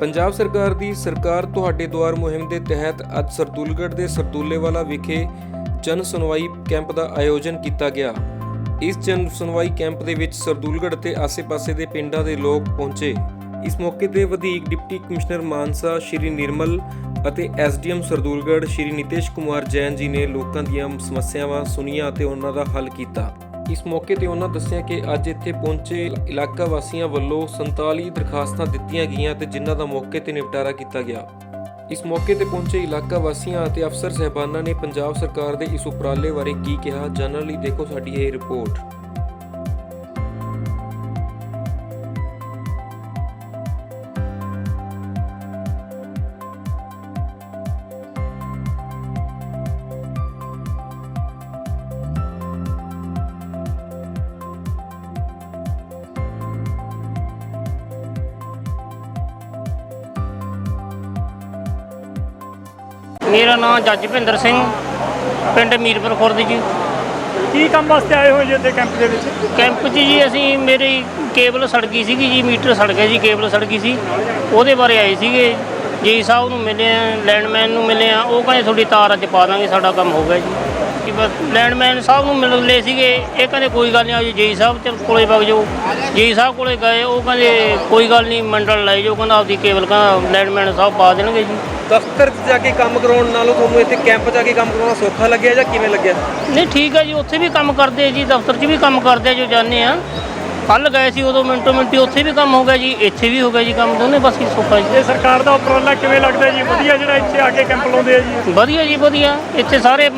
ਪੰਜਾਬ ਸਰਕਾਰ ਦੀ ਸਰਕਾਰ ਤੁਹਾਡੇ ਦੁਆਰ ਮੁਹਿੰਮ ਦੇ ਤਹਿਤ ਅੱਜ ਸਰਦੂਲਗੜ੍ਹ ਦੇ ਸਰਦੂਲੇਵਾਲਾ ਵਿਖੇ ਜਨ ਸੁਣਵਾਈ ਕੈਂਪ ਦਾ ਆਯੋਜਨ ਕੀਤਾ ਗਿਆ। ਇਸ ਜਨ ਸੁਣਵਾਈ ਕੈਂਪ ਦੇ ਵਿੱਚ ਸਰਦੂਲਗੜ੍ਹ ਤੇ ਆਸ-ਪਾਸੇ ਦੇ ਪਿੰਡਾਂ ਦੇ ਲੋਕ ਪਹੁੰਚੇ। ਇਸ ਮੌਕੇ ਤੇ ਵਧੀਕ ਡਿਪਟੀ ਕਮਿਸ਼ਨਰ ਮਾਨਸਾ, ਸ਼੍ਰੀ ਨਿਰਮਲ ਅਤੇ ਐਸਡੀਐਮ ਸਰਦੂਲਗੜ੍ਹ, ਸ਼੍ਰੀ ਨਿਤੇਸ਼ ਕੁਮਾਰ ਜੈਨ ਜੀ ਨੇ ਲੋਕਾਂ ਦੀਆਂ ਸਮੱਸਿਆਵਾਂ ਸੁਣੀਆਂ ਅਤੇ ਉਹਨਾਂ ਦਾ ਹੱਲ ਕੀਤਾ। ਇਸ ਮੌਕੇ ਤੇ ਉਹਨਾਂ ਦੱਸਿਆ ਕਿ ਅੱਜ ਇੱਥੇ ਪਹੁੰਚੇ ਇਲਾਕਾ ਵਾਸੀਆਂ ਵੱਲੋਂ 47 ਦਰਖਾਸਤਾਂ ਦਿੱਤੀਆਂ ਗਈਆਂ ਤੇ ਜਿਨ੍ਹਾਂ ਦਾ ਮੌਕੇ ਤੇ ਨਿਪਟਾਰਾ ਕੀਤਾ ਗਿਆ। ਇਸ ਮੌਕੇ ਤੇ ਪਹੁੰਚੇ ਇਲਾਕਾ ਵਾਸੀਆਂ ਅਤੇ ਅਫਸਰ ਸਹਿਬਾਨਾਂ ਨੇ ਪੰਜਾਬ ਸਰਕਾਰ ਦੇ ਇਸ ਉਪਰਾਲੇ ਬਾਰੇ ਕੀ ਕਿਹਾ, ਜਾਣਨ ਲਈ ਦੇਖੋ ਸਾਡੀ ਇਹ ਰਿਪੋਰਟ। ਮੇਰਾ ਨਾਮ ਜੱਜ ਭਿੰਦਰ ਸਿੰਘ ਪਿੰਡ ਮੀਰਪੁਰ ਖੁਰਦ ਜੀ। ਕੀ ਕੰਮ ਵਾਸਤੇ ਆਏ ਹੋਏ ਜੀ ਇੱਥੇ ਕੈਂਪ ਦੇ ਵਿੱਚ? ਕੈਂਪ 'ਚ ਜੀ ਅਸੀਂ ਮੇਰੀ ਕੇਬਲ ਸੜ ਗਈ ਸੀਗੀ ਜੀ ਮੀਟਰ ਸੜ ਗਿਆ ਜੀ ਕੇਬਲ ਸੜ ਗਈ ਸੀ। ਉਹਦੇ ਬਾਰੇ ਆਏ ਸੀਗੇ। ਜੀ ਸਾਹਿਬ ਨੂੰ ਮਿਲੇ ਆ ਲੈਂਡਮੈਨ ਨੂੰ ਮਿਲੇ ਆ ਉਹ ਕਹਿੰਦੇ ਤੁਹਾਡੀ ਤਾਰ ਅੱਜ ਪਾ ਦਾਂਗੇ ਸਾਡਾ ਕੰਮ ਹੋ ਗਿਆ ਜੀ। ਕਿ ਬਸ ਲੈਂਡਮੈਨ ਸਾਹਿਬ ਨੂੰ ਮਿਲ ਲਏ ਸੀਗੇ ਇਹ ਕਹਿੰਦੇ ਕੋਈ ਗੱਲ ਨਹੀਂ ਆ ਜੀ ਜੀ ਸਾਹਿਬ ਚਲ ਕੋਲੇ ਵਗ ਜਾਓ। ਜੀ ਸਾਹਿਬ ਕੋਲੇ ਗਏ ਉਹ ਕਹਿੰਦੇ ਕੋਈ ਗੱਲ ਨਹੀਂ ਮੰਡਲ ਲੈ ਜਾਓ ਕਹਿੰਦਾ ਆਪਦੀ ਕੇਬਲ ਕਹਿੰਦਾ ਲੈਂਡਮੈਨ ਸਾਹਿਬ ਪਾ ਦੇਣਗੇ ਜੀ। ਦਫ਼ਤਰ 'ਚ ਜਾ ਕੇ ਕੰਮ ਕਰਾਉਣ ਨਾਲੋਂ ਤੁਹਾਨੂੰ ਇੱਥੇ ਕੈਂਪ 'ਚ ਜਾ ਕੇ ਕੰਮ ਕਰਾਉਣਾ ਸੌਖਾ ਲੱਗਿਆ ਜਾਂ ਕਿਵੇਂ ਲੱਗਿਆ? ਨਹੀਂ ਠੀਕ ਹੈ ਜੀ ਉੱਥੇ ਵੀ ਕੰਮ ਕਰਦੇ ਆ ਜੀ ਦਫ਼ਤਰ 'ਚ ਵੀ ਕੰਮ ਕਰਦੇ ਆ ਜੋ ਜਾਂਦੇ ਆ। ਕੱਲ ਗਏ ਸੀ ਉਦੋਂ ਮਿੰਟੋ ਮਿੰਟੀ ਉੱਥੇ ਵੀ ਕੰਮ ਹੋ ਗਿਆ ਜੀ ਇੱਥੇ ਵੀ ਹੋ ਗਿਆ ਜੀ ਕੰਮ ਦੋਨੇ ਪਾਸੇ ਸੋਫਾ ਜੀ। ਇਹ ਸਰਕਾਰ ਦਾ ਉਪਰਾਲਾ ਕਿਵੇਂ ਲੱਗਦਾ ਜੀ? ਵਧੀਆ ਜਿਹੜਾ ਇੱਥੇ ਆ ਕੇ ਕੈਂਪ ਲਾਉਂਦੇ ਆ ਜੀ। ਵਧੀਆ ਜੀ ਵਧੀਆ। ਇੱਥੇ ਸਾਰੇ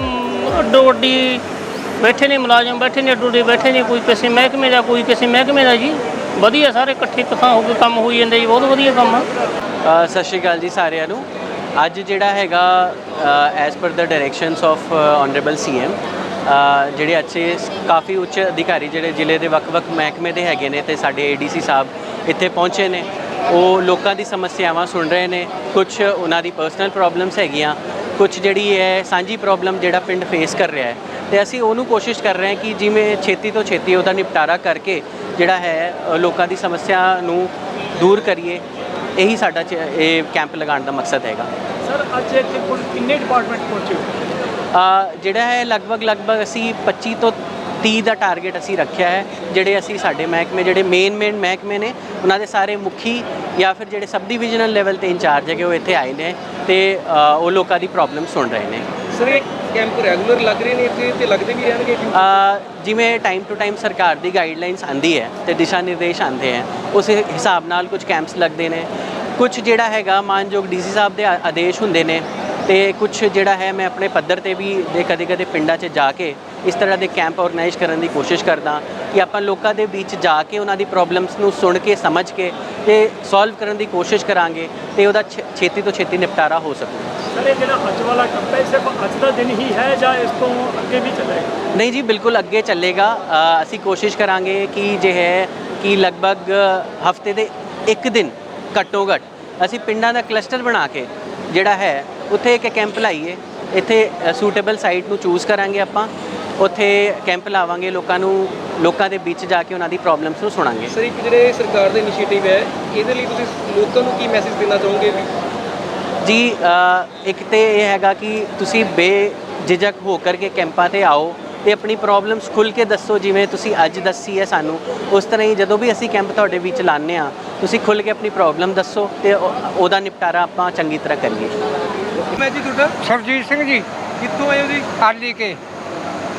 ਅੱਡੋ ਅੱਡੀ ਬੈਠੇ ਨੇ ਮੁਲਾਜ਼ਮ, ਬੈਠੇ ਨੇ ਅੱਡੋ ਅੱਡੀ ਬੈਠੇ ਨੇ ਕੋਈ ਕਿਸੇ ਮਹਿਕਮੇ ਦਾ, ਕੋਈ ਕਿਸੇ ਮਹਿਕਮੇ ਦਾ ਜੀ। ਵਧੀਆ ਸਾਰੇ ਇਕੱਠੇ ਇਕੱਠਾ ਹੋ ਕੇ ਕੰਮ ਹੋਈ ਜਾਂਦੇ ਜੀ, ਬਹੁਤ ਵਧੀਆ ਕੰਮ ਆ। ਸਤਿ ਸ਼੍ਰੀ ਅਕਾਲ ਜੀ ਸਾਰਿਆਂ ਨੂੰ। ਅੱਜ ਜਿਹੜਾ ਹੈਗਾ as per the directions of honourable CM ਜਿਹੜੇ ਅੱਛੇ ਕਾਫੀ ਉੱਚ ਅਧਿਕਾਰੀ ਜਿਹੜੇ ਜ਼ਿਲ੍ਹੇ ਦੇ ਵੱਖ-ਵੱਖ ਮਹਿਕਮੇ ਦੇ ਹੈਗੇ ਨੇ ਤੇ ਸਾਡੇ ਏਡੀਸੀ ਸਾਹਿਬ ਇੱਥੇ ਪਹੁੰਚੇ ਨੇ। ਉਹ ਲੋਕਾਂ ਦੀ ਸਮੱਸਿਆਵਾਂ ਸੁਣ ਰਹੇ ਨੇ ਕੁਝ ਉਹਨਾਂ ਦੀ ਪਰਸਨਲ ਪ੍ਰੋਬਲਮਸ ਹੈਗੀਆਂ ਕੁਝ ਜਿਹੜੀ ਹੈ ਸਾਂਝੀ ਪ੍ਰੋਬਲਮ ਜਿਹੜਾ ਪਿੰਡ ਫੇਸ ਕਰ ਰਿਹਾ ਹੈ। ਤੇ ਅਸੀਂ ਉਹਨੂੰ ਕੋਸ਼ਿਸ਼ ਕਰ ਰਹੇ ਹਾਂ ਕਿ ਜਿਵੇਂ ਛੇਤੀ ਤੋਂ ਛੇਤੀ ਉਹਦਾ ਨਿਪਟਾਰਾ ਕਰਕੇ ਜਿਹੜਾ ਹੈ ਲੋਕਾਂ ਦੀ ਸਮੱਸਿਆ ਨੂੰ ਦੂਰ ਕਰੀਏ। ਇਹੀ ਸਾਡਾ ਇਹ ਕੈਂਪ ਲਗਾਉਣ ਦਾ ਮਕਸਦ ਹੈਗਾ। ਸਰ ਅੱਜ ਇੱਥੇ ਕੁੱਲ ਕਿੰਨੇ ਡਿਪਾਰਟਮੈਂਟ ਪਹੁੰਚੇ ਜਿਹੜਾ ਹੈ ਲਗਭਗ ਲਗਭਗ ਅਸੀਂ 25 ਤੋਂ 30 ਦਾ ਟਾਰਗੇਟ ਅਸੀਂ ਰੱਖਿਆ ਹੈ ਜਿਹੜੇ ਅਸੀਂ ਸਾਡੇ ਮਹਿਕਮੇ ਜਿਹੜੇ ਮੇਨ ਮੇਨ ਮਹਿਕਮੇ ਨੇ ਉਹਨਾਂ ਦੇ ਸਾਰੇ ਮੁਖੀ ਜਾਂ ਫਿਰ ਜਿਹੜੇ ਸਬ ਡਿਵੀਜ਼ਨਲ ਲੈਵਲ ਤੇ ਇੰਚਾਰਜ ਹੈਗੇ ਉਹ ਇੱਥੇ ਆਏ ਨੇ ਤੇ ਉਹ ਲੋਕਾਂ ਦੀ ਪ੍ਰੋਬਲਮ ਸੁਣ ਰਹੇ ਨੇ। ਸਰ ਇਹ ਕੈਂਪ ਰੈਗੂਲਰ ਲੱਗ ਰਹੇ ਨੇ ਇੱਥੇ ਤੇ ਲੱਗਦੇ ਵੀ ਰਹਿਣਗੇ ਜਿਵੇਂ ਟਾਈਮ ਟੂ ਟਾਈਮ ਸਰਕਾਰ ਦੀ ਗਾਈਡਲਾਈਨਸ ਆਂਦੀ ਹੈ ਤੇ ਦਿਸ਼ਾ ਨਿਰਦੇਸ਼ ਆਂਦੇ ਹੈ ਉਸ ਹਿਸਾਬ ਨਾਲ ਕੁਝ ਕੈਂਪਸ ਲੱਗਦੇ ਨੇ। ਕੁਝ ਜਿਹੜਾ ਹੈਗਾ ਮਾਨਯੋਗ ਡੀਸੀ ਸਾਹਿਬ ਦੇ ਆ- ਆਦੇਸ਼ ਹੁੰਦੇ ਨੇ ਤੇ ਕੁਝ ਜਿਹੜਾ ਹੈ ਮੈਂ ਆਪਣੇ ਪੱਧਰ ਤੇ ਵੀ ਦੇ ਕਦੇ ਕਦੇ ਪਿੰਡਾਂ 'ਚ ਜਾ ਕੇ ਇਸ ਤਰ੍ਹਾਂ ਦੇ ਕੈਂਪ ਆਰਗੇਨਾਈਜ਼ ਕਰਨ ਦੀ ਕੋਸ਼ਿਸ਼ ਕਰਦਾ ਕਿ ਆਪਾਂ ਲੋਕਾਂ ਦੇ ਵਿੱਚ ਜਾ ਕੇ ਉਹਨਾਂ ਦੀ ਪ੍ਰੋਬਲਮਸ ਨੂੰ ਸੁਣ ਕੇ ਸਮਝ ਕੇ ਤੇ ਸੋਲਵ ਕਰਨ ਦੀ ਕੋਸ਼ਿਸ਼ ਕਰਾਂਗੇ ਤੇ ਉਹਦਾ ਛੇਤੀ ਤੋਂ ਛੇਤੀ ਨਿਪਟਾਰਾ ਹੋ ਸਕੇ। ਸਰ ਇਹ ਜਿਹੜਾ ਅੱਜ ਵਾਲਾ ਕੈਂਪ ਹੈ ਸਿਰਫ ਅੱਜ ਦਾ ਦਿਨ ਹੀ ਹੈ ਜਾਂ ਇਸ ਤੋਂ ਅੱਗੇ ਵੀ ਚੱਲੇਗਾ? ਨਹੀਂ ਜੀ ਬਿਲਕੁਲ ਅੱਗੇ ਚੱਲੇਗਾ। ਅਸੀਂ ਕੋਸ਼ਿਸ਼ ਕਰਾਂਗੇ ਕਿ ਜੇ ਹੈ ਕਿ ਲਗਭਗ ਹਫ਼ਤੇ ਦੇ ਇੱਕ ਦਿਨ ਘੱਟੋ ਘੱਟ ਅਸੀਂ ਪਿੰਡਾਂ ਦਾ ਕਲਸਟਰ ਬਣਾ ਕੇ ਜਿਹੜਾ ਹੈ ਉੱਥੇ ਇੱਕ ਕੈਂਪ ਲਾਈਏ। ਇੱਥੇ ਸੂਟੇਬਲ ਸਾਈਟ ਨੂੰ ਚੂਜ਼ ਕਰਾਂਗੇ ਆਪਾਂ। ਉੱਥੇ ਕੈਂਪ ਲਾਵਾਂਗੇ ਲੋਕਾਂ ਨੂੰ ਲੋਕਾਂ ਦੇ ਵਿੱਚ ਜਾ ਕੇ ਉਹਨਾਂ ਦੀ ਪ੍ਰੋਬਲਮਸ ਨੂੰ ਸੁਣਾਂਗੇ। ਸਰ ਇੱਕ ਜਿਹੜੇ ਸਰਕਾਰ ਦਾ ਇਨੀਸ਼ੀਏਟਿਵ ਹੈ ਇਹਦੇ ਲਈ ਤੁਸੀਂ ਲੋਕਾਂ ਨੂੰ ਕੀ ਮੈਸੇਜ ਦੇਣਾ ਚਾਹੋਗੇ ਜੀ ਇੱਕ ਤੇ ਇਹ ਹੈਗਾ ਕਿ ਤੁਸੀਂ ਬੇਝਿਜਕ ਹੋ ਕਰਕੇ ਕੈਂਪਾਂ ਤੇ ਆਓ। ਤੇ ਆਪਣੀ ਪ੍ਰੋਬਲਮਸ ਖੁੱਲ ਕੇ ਦੱਸੋ ਜਿਵੇਂ ਤੁਸੀਂ ਅੱਜ ਦੱਸੀ ਹੈ ਸਾਨੂੰ। ਉਸ ਤਰ੍ਹਾਂ ਹੀ ਜਦੋਂ ਵੀ ਅਸੀਂ ਕੈਂਪ ਤੁਹਾਡੇ ਵਿੱਚ ਲਾਉਂਦੇ ਆ ਤੁਸੀਂ ਖੁੱਲ ਕੇ ਆਪਣੀ ਪ੍ਰੋਬਲਮ ਦੱਸੋ ਤੇ ਉਹ- ਉਹਦਾ ਨਿਪਟਾਰਾ ਆਪਾਂ ਚੰਗੀ ਤਰ੍ਹਾਂ ਕਰੀਏ। ਮੈਂ ਜੀ ਤੁਹਾਡਾ? ਸਰਜੀਤ ਸਿੰਘ ਜੀ। ਕਿੱਥੋਂ ਆਏ ਹੋ ਜੀ? ਆਲੀ ਕੇ।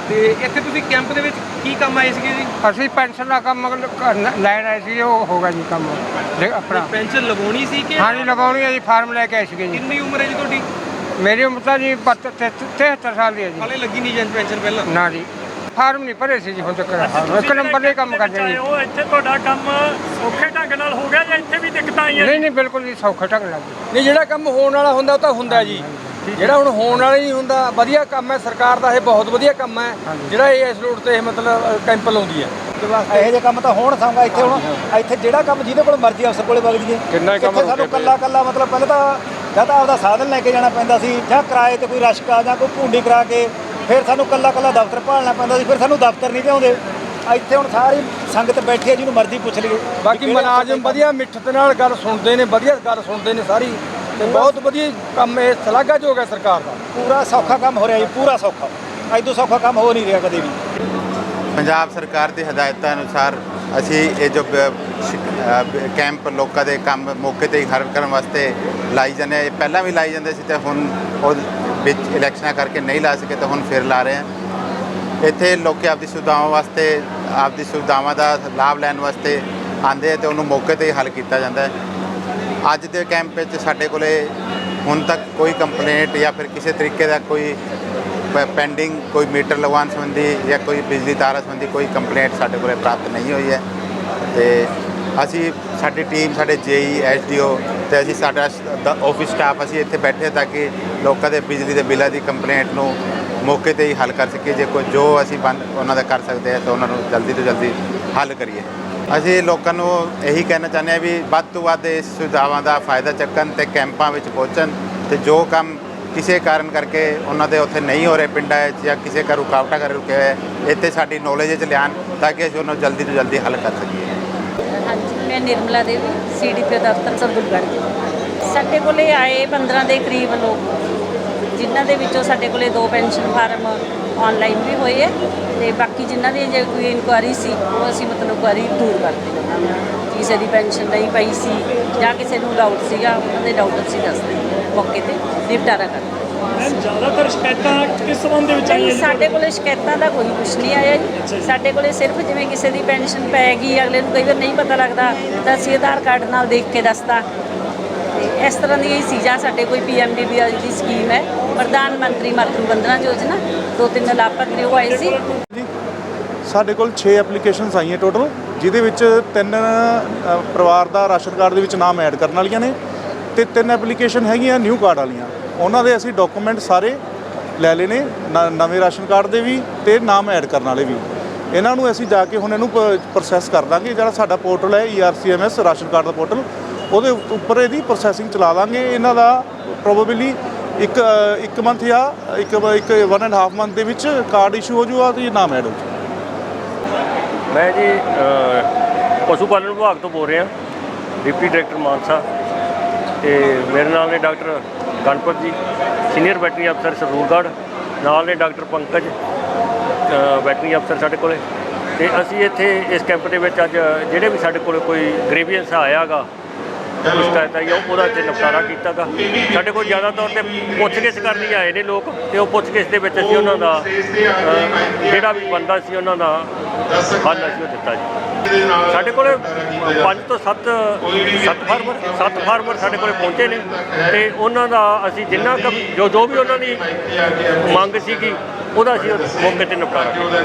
ਤੇ ਇੱਥੇ ਤੁਸੀਂ ਕੈਂਪ ਦੇ ਵਿੱਚ ਕੀ ਕੰਮ ਆਏ ਸੀਗੇ ਜੀ? ਅਸੀਂ ਪੈਨਸ਼ਨ ਦਾ ਕੰਮ ਲੈਣ ਆਏ ਸੀ ਉਹ ਹੋਗਾ ਜੀ ਕੰਮ। ਦੇ ਆਪਣਾ। ਪੈਨਸ਼ਨ ਲਵਾਉਣੀ ਸੀ ਕਿ ਹਾਂਜੀ ਲਗਾਉਣੀ ਹੈ ਜੀ ਫਾਰਮ ਲੈ ਕੇ ਆਏ ਸੀਗੇ ਜੀ। ਕਿੰਨੀ ਉਮਰ ਹੈ ਜੀ ਤੁਹਾਡੀ? ਮੇਰੀ ਉਮਰ ਤਾਂ ਜੀ 73 ਸਾਲ ਦੀ ਹੈ ਜੀ। ਹਾਲੇ ਲੱਗੀ ਨਹੀਂ ਜਨ ਪੈਨਸ਼ਨ ਪਹਿਲਾਂ? ਨਾ ਜੀ। ਫਾਰਮ ਨਹੀਂ ਭਰੇ ਸੀ ਜੀ ਹੁਣ ਤੱਕ। ਇੱਕ ਨੰਬਰ ਦੇ ਕੰਮ ਕਰਦੇ ਜੀ। ਉਹ ਇੱਥੇ ਤੁਹਾਡਾ ਕੰਮ ਸੌਖੇ ਢੰਗ ਨਾਲ ਹੋ ਗਿਆ ਜਾਂ ਇੱਥੇ ਵੀ ਦਿੱਕਤਾਂ ਆਈਆਂ ਨਹੀਂ ਨਹੀਂ ਬਿਲਕੁਲ ਜੀ ਸੌਖਾ ਢੰਗ ਗਿਆ ਨਹੀਂ ਜਿਹੜਾ ਕੰਮ ਹੋਣ ਵਾਲਾ ਹੁੰਦਾ ਉਹ ਤਾਂ ਹੁੰਦਾ ਜੀ। ਜਿਹੜਾ ਹੁਣ ਹੋਣ ਵਾਲਾ ਨਹੀਂ ਹੁੰਦਾ ਵਧੀਆ ਕੰਮ ਹੈ ਸਰਕਾਰ ਦਾ ਇਹ ਬਹੁਤ ਵਧੀਆ ਕੰਮ ਹੈ। ਜਿਹੜਾ ਇਹ ਇਸ ਰੋਡ ਤੇ ਇਹ ਮਤਲਬ ਕੈਂਪ ਲਾਉਂਦੀ ਹੈ। ਇਹੋ ਜਿਹੇ ਕੰਮ ਤਾਂ ਹੋਣ ਸੰਗਾ ਇੱਥੇ ਹੁਣ ਇੱਥੇ ਜਿਹੜਾ ਕੰਮ ਜਿਹਦੇ ਕੋਲ ਮਰਜ਼ੀ ਅਫਸਰ ਕੋਲੇ ਵਗ ਜੀਏ ਕਿੰਨਾ ਕੰਮ ਸਾਨੂੰ ਕੱਲਾ ਕੱਲਾ ਮਤਲਬ ਪਹਿਲਾਂ ਤਾਂ ਜਾਂ ਤਾਂ ਆਪਦਾ ਸਾਧਨ ਲੈ ਕੇ ਜਾਣਾ ਪੈਂਦਾ ਸੀ ਜਾਂ ਕਿਰਾਏ ਤੇ ਕੋਈ ਰਸ਼ਕਾ ਜਾਂ ਕੋਈ ਭੁੰਡੀ ਕਰਾ ਕੇ ਫਿਰ ਸਾਨੂੰ ਕੱਲਾ ਕੱਲਾ ਦਫ਼ਤਰ ਭਾਲਣਾ ਪੈਂਦਾ ਸੀ ਫਿਰ ਸਾਨੂੰ ਦਫ਼ਤਰ ਨਹੀਂ ਭਿਆਉਂਦੇ ਇੱਥੇ ਹੁਣ ਸਾਰੀ ਸੰਗਤ ਬੈਠੀ ਹੈ ਜਿਹਨੂੰ ਮਰਜ਼ੀ ਪੁੱਛ ਲਈਏ। ਬਾਕੀ ਮੁਲਾਜ਼ਮ ਵਧੀਆ ਮਿੱਠਤ ਨਾਲ ਗੱਲ ਸੁਣਦੇ ਨੇ ਵਧੀਆ ਗੱਲ ਸੁਣਦੇ ਨੇ ਸਾਰੀ। ਤੇ ਬਹੁਤ ਵਧੀਆ ਕੰਮ ਇਹ ਸ਼ਲਾਘਾਯੋਗ ਹੈ ਸਰਕਾਰ ਦਾ। ਪੂਰਾ ਸੌਖਾ ਕੰਮ ਹੋ ਰਿਹਾ ਜੀ ਪੂਰਾ ਸੌਖਾ। ਅੱਜ ਤੋਂ ਸੌਖਾ ਕੰਮ ਹੋ ਨਹੀਂ ਰਿਹਾ ਕਦੇ ਵੀ। ਪੰਜਾਬ ਸਰਕਾਰ ਦੀ ਹਦਾਇਤਾਂ ਅਨੁਸਾਰ ਅਸੀਂ ਇਹ ਜੋ ਕੈਂਪ ਲੋਕਾਂ ਦੇ ਕੰਮ ਮੌਕੇ ਤੇ ਹੀ ਹੱਲ ਕਰਨ ਵਾਸਤੇ ਲਾਈ ਜਾਂਦੇ ਆ। ਇਹ ਪਹਿਲਾਂ ਵੀ ਲਾਈ ਜਾਂਦੇ ਸੀ ਤੇ ਹੁਣ ਉਹ ਵਿੱਚ ਇਲੈਕਸ਼ਨਾਂ ਕਰਕੇ ਨਹੀਂ ਲਾ ਸਕੇ ਤਾਂ ਹੁਣ ਫਿਰ ਲਾ ਰਹੇ ਆ। ਇੱਥੇ ਲੋਕ ਆਪਦੀ ਸੁਵਿਧਾਵਾਂ ਵਾਸਤੇ, ਆਪਦੀ ਸੁਵਿਧਾਵਾਂ ਦਾ ਲਾਭ ਲੈਣ ਵਾਸਤੇ ਆਉਂਦੇ ਆ ਤੇ ਉਹਨੂੰ ਮੌਕੇ ਤੇ ਹੀ ਹੱਲ ਕੀਤਾ ਜਾਂਦਾ ਅੱਜ ਦੇ ਕੈਂਪ ਵਿੱਚ ਸਾਡੇ ਕੋਲੇ ਹੁਣ ਤੱਕ ਕੋਈ ਕੰਪਲੇਂਟ ਜਾਂ ਫਿਰ ਕਿਸੇ ਤਰੀਕੇ ਦਾ ਕੋਈ ਪੈਂਡਿੰਗ ਕੋਈ ਮੀਟਰ ਲਗਵਾਉਣ ਸੰਬੰਧੀ ਜਾਂ ਕੋਈ ਬਿਜਲੀ ਤਾਰਾਂ ਸੰਬੰਧੀ ਕੋਈ ਕੰਪਲੇਂਟ ਸਾਡੇ ਕੋਲੇ ਪ੍ਰਾਪਤ ਨਹੀਂ ਹੋਈ ਹੈ। ਤੇ ਅਸੀਂ, ਸਾਡੀ ਟੀਮ ਸਾਡੇ ਜੇਈ ਐਸਡੀਓ ਤੇ ਅਸੀਂ ਸਾਡਾ ਆਫਿਸ ਸਟਾਫ ਅਸੀਂ ਇੱਥੇ ਬੈਠੇ ਤਾਂ ਕਿ ਲੋਕਾਂ ਦੇ ਬਿਜਲੀ ਦੇ ਬਿੱਲਾਂ ਦੀ ਕੰਪਲੇਂਟ ਨੂੰ ਮੌਕੇ ਤੇ ਹੀ ਹੱਲ ਕਰ ਸਕੀਏ। ਜੇ ਕੋਈ ਜੋ ਅਸੀਂ ਬੰਦ ਉਹਨਾਂ ਦਾ ਕਰ ਸਕਦੇ ਹਾਂ ਤਾਂ ਉਹਨਾਂ ਨੂੰ ਜਲਦੀ ਤੋਂ ਜਲਦੀ ਹੱਲ ਕਰੀਏ। ਅਸੀਂ ਲੋਕਾਂ ਨੂੰ ਇਹੀ ਕਹਿਣਾ ਚਾਹੁੰਦੇ ਹਾਂ ਵੀ ਵੱਧ ਤੋਂ ਵੱਧ ਇਸ ਸੁਵਿਧਾਵਾਂ ਦਾ ਫਾਇਦਾ ਚੱਕਣ ਤੇ ਕੈਂਪਾਂ ਵਿੱਚ ਪਹੁੰਚਣ ਤੇ ਜੋ ਕੰਮ ਕਿਸੇ ਕਾਰਨ ਕਰਕੇ ਉਹਨਾਂ ਦੇ ਉੱਥੇ ਨਹੀਂ ਹੋ ਰਹੇ ਪਿੰਡਾਂ 'ਚ ਜਾਂ ਕਿਸੇ ਕਾ ਰੁਕਾਵਟਾਂ ਕਰ ਰੁਕੇ ਹੋਏ ਇੱਥੇ ਸਾਡੀ ਨੌਲੇਜ 'ਚ ਲਿਆਉਣ ਤਾਂ ਕਿ ਅਸੀਂ ਉਹਨਾਂ ਜਲਦੀ ਤੋਂ ਜਲਦੀ ਹੱਲ ਕਰ ਸਕੀਏ। ਹਾਂਜੀ, ਮੈਂ ਨਿਰਮਲਾ ਦੇਵੀ, ਸੀਡੀਪੀ ਦਫ਼ਤਰ ਸਰਦੁਲਗੜ੍ਹ ਸਾਡੇ ਕੋਲੇ ਆਏ 15 ਦੇ ਕਰੀਬ ਲੋਕ, ਜਿਨ੍ਹਾਂ ਦੇ ਵਿੱਚੋਂ ਸਾਡੇ ਕੋਲੇ ਦੋ ਪੈਨਸ਼ਨ ਫਾਰਮ ਆਨਲਾਈਨ ਵੀ ਹੋਏ ਹੈ ਤੇ ਬਾਕੀ ਜਿਨ੍ਹਾਂ ਦੀ ਜੇ ਕੋਈ ਇਨਕੁਆਰੀ ਸੀ, ਉਹ ਅਸੀਂ ਮਤਲਬ ਕੁਆਰੀ ਦੂਰ ਕਰਦੇ ਉਹਨਾਂ ਨੂੰ ਕਿਸੇ ਦੀ ਪੈਨਸ਼ਨ ਨਹੀਂ ਪਈ ਸੀ ਜਾਂ ਕਿਸੇ ਨੂੰ ਡਾਊਟ ਸੀਗਾ, ਉਹਨਾਂ ਦੇ ਡਾਊਟ ਅਸੀਂ ਦੱਸਦੇ ਮੌਕੇ ਤੇ ਨਿਪਟਾਰਾ ਕਰਦੇ ਜ਼ਿਆਦਾਤਰ ਸ਼ਿਕਾਇਤਾਂ ਕਿਸ ਸੰਬੰਧ ਦੇ ਵਿੱਚ ਆਈਆਂ ਨਹੀਂ ਜੀ? ਸਾਡੇ ਕੋਲੇ ਸ਼ਿਕਾਇਤਾਂ ਦਾ ਕੋਈ ਕੁਛ ਨਹੀਂ ਆਇਆ ਜੀ। ਸਾਡੇ ਕੋਲੇ ਸਿਰਫ ਜਿਵੇਂ ਕਿਸੇ ਦੀ ਪੈਨਸ਼ਨ ਪੈ ਗਈ ਅਗਲੇ ਨੂੰ ਕਈ ਵਾਰ ਨਹੀਂ ਪਤਾ ਲੱਗਦਾ ਤਾਂ ਅਸੀਂ ਆਧਾਰ ਕਾਰਡ ਨਾਲ ਦੇਖ ਕੇ ਦੱਸਦਾ ਤੇ ਇਸ ਤਰ੍ਹਾਂ ਦੀ ਸੀ ਜਾਂ ਸਾਡੇ ਕੋਈ ਪੀਐਮਡੀਬੀਆਈ ਦੀ ਸਕੀਮ ਹੈ। ਪ੍ਰਧਾਨ ਮੰਤਰੀ ਮਾਤਰੂ ਵੰਦਨਾ ਯੋਜਨਾ ਦੋ ਤਿੰਨ ਲਾਭਪਾਤਰੀ ਉਹ ਆਏ ਸੀ। ਸਾਡੇ ਕੋਲ 6 ਐਪਲੀਕੇਸ਼ਨਸ ਆਈਆਂ ਟੋਟਲ ਜਿਹਦੇ ਵਿੱਚ ਤਿੰਨ ਅ, ਪਰਿਵਾਰ ਦਾ ਰਾਸ਼ਨ ਕਾਰਡ ਦੇ ਵਿੱਚ ਨਾਮ ਐਡ ਕਰਨ ਵਾਲੀਆਂ ਨੇ। ਤੇ ਤਿੰਨ ਐਪਲੀਕੇਸ਼ਨ ਹੈਗੀਆਂ ਨਿਊ ਕਾਰਡ ਵਾਲੀਆਂ। ਉਹਨਾਂ ਦੇ ਅਸੀਂ ਡਾਕੂਮੈਂਟ ਸਾਰੇ ਲੈ ਲਏ ਨੇ ਨਵੇਂ ਰਾਸ਼ਨ ਕਾਰਡ ਦੇ ਵੀ ਤੇ ਨਾਮ ਐਡ ਕਰਨ ਵਾਲੇ ਵੀ। ਇਹਨਾਂ ਨੂੰ ਅਸੀਂ ਜਾ ਕੇ ਹੁਣ ਇਹਨੂੰ ਪ੍ਰੋਸੈਸ ਕਰ ਦਾਂਗੇ, ਜਿਹੜਾ ਸਾਡਾ ਪੋਰਟਲ ਹੈ ਈਆਰਸੀਐਮਐਸ ਰਾਸ਼ਨ ਕਾਰਡ ਦਾ ਪੋਰਟਲ ਉਹਦੇ ਉੱਪਰ ਇਹਦੀ ਪ੍ਰੋਸੈਸਿੰਗ ਚਲਾ ਦਾਂਗੇ। ਇਹਨਾਂ ਦਾ ਪ੍ਰੋਬੇਬਲੀ ਇੱਕ ਇੱਕ ਮੰਥ ਜਾਂ ਇੱਕ ਇੱਕ 1 ਐਂਡ ਹਾਫ ਮੰਥ ਦੇ ਵਿੱਚ ਕਾਰਡ ਇਸ਼ੂ ਹੋ ਜਾਊਗਾ ਤੇ ਨਾਮ ਐਡ ਹੋ ਜਾਊਗਾ ਮੈਂ ਜੀ ਪਸ਼ੂ ਪਾਲਣ ਵਿਭਾਗ ਤੋਂ ਬੋਲ ਰਿਹਾ, ਡਿਪਟੀ ਡਾਇਰੈਕਟਰ ਮਾਨਸਾ। ਤੇ ਮੇਰੇ ਨਾਲ ਨੇ ਡਾਕਟਰ ਗਣਪਤ ਜੀ, ਸੀਨੀਅਰ ਵੈਟਰਨਰੀ ਅਫਸਰ ਸਰਦੂਲਗੜ੍ਹ ਨਾਲ ਨੇ ਡਾਕਟਰ ਪੰਕਜ ਵੈਟਰਨਰੀ ਅਫਸਰ ਸਾਡੇ ਕੋਲੇ। ਤੇ ਅਸੀਂ ਇੱਥੇ ਇਸ ਕੈਂਪ ਦੇ ਵਿੱਚ ਅੱਜ ਜਿਹੜੇ ਵੀ ਸਾਡੇ ਕੋਲ ਕੋਈ ਗ੍ਰੀਵੀਅੰਸ ਆਇਆਗਾ ਕੋਈ ਸ਼ਿਕਾਇਤ ਆਈ ਆ, ਉਹਦਾ ਇੱਥੇ ਨਿਪਟਾਰਾ ਕੀਤਾਗਾ। ਸਾਡੇ ਕੋਲ ਜ਼ਿਆਦਾ ਤੌਰ ਤੇ ਪੁੱਛਗਿੱਛ ਕਰਨ ਲਈ ਆਏ ਨੇ ਲੋਕ ਤੇ ਉਹ ਪੁੱਛਗਿੱਛ ਦੇ ਵਿੱਚ ਅਸੀਂ ਉਹਨਾਂ ਦਾ ਜਿਹੜਾ ਵੀ ਬੰਦਾ ਸੀ ਉਹਨਾਂ ਦਾ ਹੱਲ ਅਸੀਂ ਉਹ ਦਿੱਤਾ ਜੀ। ਸਾਡੇ ਕੋਲ 5 ਤੋਂ 7 7 ਫਾਰਮਰ 7 ਫਾਰਮਰ ਸਾਡੇ ਕੋਲ ਪਹੁੰਚੇ ਨੇ ਤੇ ਉਹਨਾਂ ਦਾ ਅਸੀਂ ਜਿੰਨਾ ਕੁ ਜੋ ਜੋ ਵੀ ਉਹਨਾਂ ਦੀ ਮੰਗ ਸੀਗੀ ਉਹਦਾ ਅਸੀਂ ਮੌਕੇ ਤੇ ਨਿਪਟਾਰਾ ਕੀਤਾ।